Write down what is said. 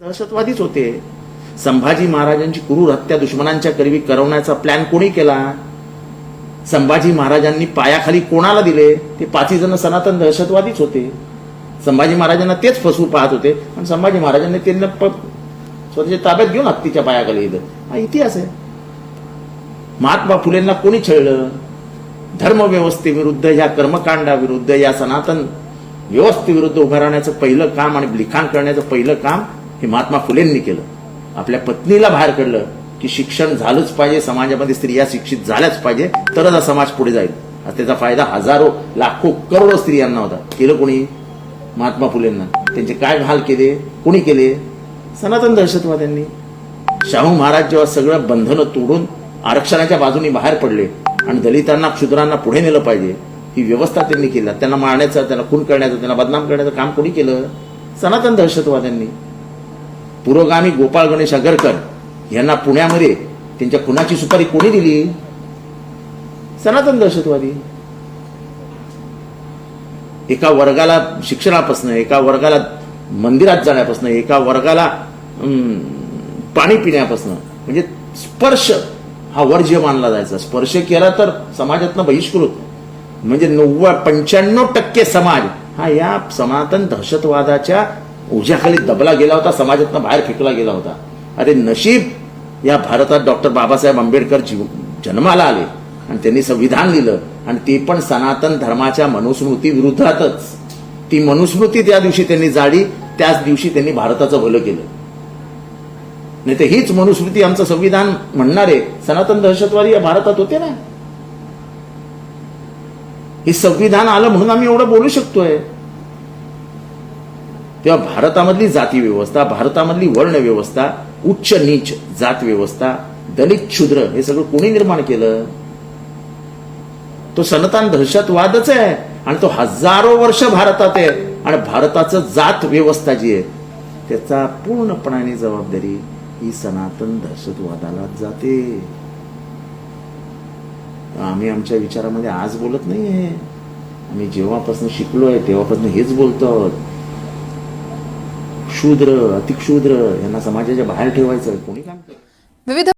दहशतवादीच होते. संभाजी महाराजांची क्रूर हत्या दुश्मनांच्या करवी करवण्याचा प्लॅन कोणी केला? संभाजी महाराजांनी पायाखाली कोणाला दिले? ते पाचही जण सनातन दहशतवादीच होते. संभाजी महाराजांना तेच फसवू पाहत होते. आणि संभाजी महाराजांनी त्यांना स्वतःच्या ताब्यात घेऊन हत्तीच्या पायाखाली दिलं हा इतिहास आहे. महात्मा फुलेंना कोणी छळलं? धर्मव्यवस्थेविरुद्ध या कर्मकांडाविरुद्ध या सनातन व्यवस्थेविरुद्ध उभं राहण्याचं पहिलं काम आणि लिखाण करण्याचं पहिलं काम हे महात्मा फुलेंनी केलं. आपल्या पत्नीला बाहेर काढलं की शिक्षण झालंच पाहिजे समाजामध्ये स्त्रिया शिक्षित झाल्याच पाहिजे तरच हा समाज पुढे जाईल. त्याचा फायदा हजारो लाखो करोडो स्त्रियांना होता. केलं कोणी? महात्मा फुलेंना. त्यांचे काय हाल केले? कोणी केले? सनातन दहशतवाद्यांनी. शाहू महाराज जेव्हा सगळं बंधनं तोडून आरक्षणाच्या बाजूने बाहेर पडले आणि दलितांना क्षुद्रांना पुढे नेलं पाहिजे ही व्यवस्था त्यांनी केला. त्यांना मारण्याचं त्यांना खून करण्याचं त्यांना बदनाम करण्याचं काम कोणी केलं? सनातन दहशतवाद्यांनी. पुरोगामी गोपाळ गणेश आगरकर यांना पुण्यामध्ये त्यांच्या खुनाची सुपारी कोणी दिली? सनातन दहशतवादी. एका वर्गाला शिक्षणापासून एका वर्गाला मंदिरात जाण्यापासून एका वर्गाला पाणी पिण्यापासून म्हणजे स्पर्श हा वर्ज्य मानला जायचा. स्पर्श केला तर समाजातनं बहिष्कृत म्हणजे नव्वद पंच्याण्णव टक्के समाज हा या सनातन दहशतवादाच्या ओझ्याखाली दबला गेला होता समाजातनं बाहेर फेकला गेला होता. अरे नशीब या भारतात डॉक्टर बाबासाहेब आंबेडकर जीव जन्माला आले आणि त्यांनी संविधान लिहिलं आणि ते पण सनातन धर्माच्या मनुस्मृती विरुद्धातच. ती मनुस्मृती त्या दिवशी त्यांनी जाळी त्याच दिवशी त्यांनी भारताचं भलं केलं. नाही तर हीच मनुस्मृती आमचं संविधान म्हणणारे सनातन दहशतवादी या भारतात होते ना. हे संविधान आलं म्हणून आम्ही एवढं बोलू शकतोय. तेव्हा भारतामधली जाती व्यवस्था भारतामधली वर्ण व्यवस्था उच्च नीच जात व्यवस्था दलित क्षुद्र हे सगळं कोणी निर्माण केलं? तो सनातन दहशतवादच आहे आणि तो हजारो वर्ष भारतात आहे आणि भारताचं जात व्यवस्था जी आहे त्याचा पूर्णपणाने जबाबदारी ही सनातन दहशतवादाला जाते. आम्ही आमच्या विचारामध्ये आज बोलत नाहीये. आम्ही जेव्हापासून शिकलोय तेव्हापासून हेच बोलतो आहोत शूद्र अतिक्षूद्र यांना समाजाच्या बाहेर ठेवायचं कोणी काम विविध